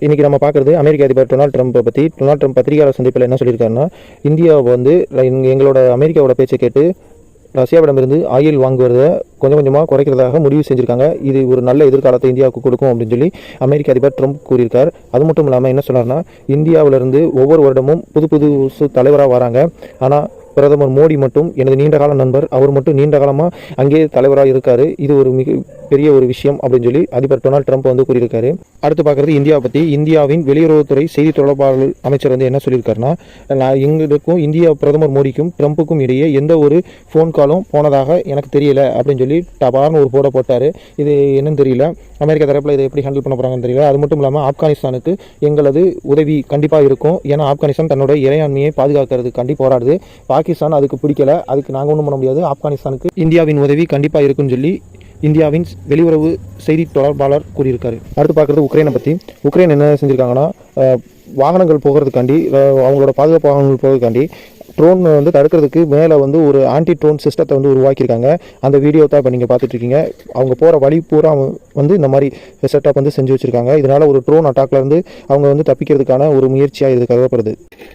இன்றைக்கி நம்ம பார்க்குறது அமெரிக்க அதிபர் டொனால்ட் ட்ரம்ப்பை பற்றி டொனால்ட் ட்ரம்ப் பத்திரிகையாளர் சந்திப்பில் என்ன சொல்லியிருக்காருன்னா இந்தியாவை வந்து எங்களோட அமெரிக்காவோட பேச்சை கேட்டு ரஷ்யாவிடமிருந்து ஆயில் வாங்குவதை கொஞ்சம் கொஞ்சமாக குறைக்கிறதாக முடிவு செஞ்சுருக்காங்க. இது ஒரு நல்ல எதிர்காலத்தை இந்தியாவுக்கு கொடுக்கும் அப்படின்னு சொல்லி அமெரிக்க அதிபர் ட்ரம்ப் கூறியிருக்கார். அது மட்டும் இல்லாமல் என்ன சொன்னார்னா இந்தியாவிலிருந்து ஒவ்வொரு வருடமும் புது புது தலைவராக வராங்க. ஆனால் பிரதமர் மோடி மட்டும் எனது நீண்டகால நண்பர் அவர் மட்டும் நீண்ட காலமாக அங்கே தலைவராக இருக்கார். இது ஒரு மிக பெரிய ஒரு விஷயம் அப்படின்னு சொல்லி அதிபர் டொனால்ட் ட்ரம்ப் வந்து கூறியிருக்காரு. அடுத்து பார்க்குறது இந்தியாவை பற்றி இந்தியாவின் வெளியுறவுத்துறை செய்தி தொடர்பாளர் அமைச்சர் வந்து என்ன சொல்லியிருக்காருன்னா நான் எங்களுக்கும் இந்தியா பிரதமர் மோடிக்கும் ட்ரம்ப்புக்கும் இடையே எந்த ஒரு ஃபோன் காலும் போனதாக எனக்கு தெரியல அப்படின்னு சொல்லி சொல்லி டபான்னு ஒரு போட போட்டார். இது என்னன்னு தெரியல. அமெரிக்க தரப்பில் இதை எப்படி ஹேண்டில் பண்ண போகிறாங்கன்னு தெரியல. அது மட்டும் இல்லாமல் ஆப்கானிஸ்தானுக்கு எங்களது உதவி கண்டிப்பாக இருக்கும். ஏன்னா ஆப்கானிஸ்தான் தன்னோட இறையாண்மையை பாதுகாக்கிறதுக்காண்டி போராடுது. பாகிஸ்தான் அதுக்கு பிடிக்கல. அதுக்கு நாங்கள் ஒன்றும் பண்ண முடியாது. ஆப்கானிஸ்தானுக்கு இந்தியாவின் உதவி கண்டிப்பாக இருக்குன்னு சொல்லி இந்தியாவின் வெளியுறவு செய்தி தொடர்பாளர் கூறியிருக்காரு. அடுத்து பார்க்குறது உக்ரைனை பற்றி உக்ரைன் என்ன செஞ்சுருக்காங்கன்னா வாகனங்கள் போகிறதுக்காண்டி அவங்களோட பாதுகாப்பு வாகனங்கள் போகிறதுக்காண்டி ட்ரோன் வந்து தடுக்கிறதுக்கு மேலே வந்து ஒரு ஆன்டி ட்ரோன் சிஸ்டத்தை வந்து உருவாக்கியிருக்காங்க. அந்த வீடியோ தான் இப்போ நீங்கள் பார்த்துட்ருக்கீங்க. அவங்க போகிற வழி பூரா வந்து இந்த மாதிரி செட்டப் வந்து செஞ்சு வச்சுருக்காங்க. இதனால் ஒரு ட்ரோன் அட்டாக்ல இருந்து அவங்க வந்து தப்பிக்கிறதுக்கான ஒரு முயற்சியாக இது கருதப்படுது.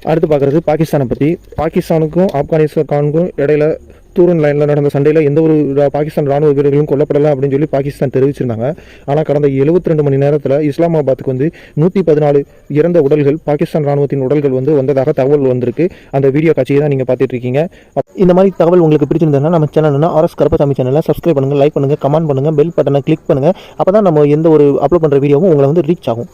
அடுத்து பார்க்குறது பாகிஸ்தானை பற்றி பாகிஸ்தானுக்கும் ஆப்கானிஸ்தானுக்கும் இடையில தூரன் லைனில் நடந்த சண்டையில் எந்த ஒரு பாகிஸ்தான் ராணுவ வீரர்களும் கொல்லப்படலை அப்படின்னு சொல்லி பாகிஸ்தான் தெரிவிச்சிருந்தாங்க. ஆனால் கடந்த 72 ரெண்டு மணி நேரத்தில் இஸ்லாமாபாத்துக்கு வந்து நூற்றி பதினாலு இறந்த உடல்கள் பாகிஸ்தான் ராணுவத்தின் உடல்கள் வந்து வந்ததாக தகவல் வந்திருக்கு. அந்த வீடியோ காட்சியை தான் நீங்கள் பார்த்துட்டு இருக்கீங்க. இந்த மாதிரி தகவல் உங்களுக்கு பிடிச்சிருந்ததுன்னா நம்ம சேனல்னா ஆர்எஸ் கருப்பசாமி சேனலில் சப்ஸ்கிரைப் பண்ணுங்கள் லைக் பண்ணுங்கள் கமெண்ட் பண்ணுங்கள் பெல் பட்டனை கிளிக் பண்ணுங்கள் அப்போ தான் நம்ம எந்த ஒரு அப்லோட் பண்ணுற வீடியோவும் உங்களை வந்து ரீச் ஆகும்.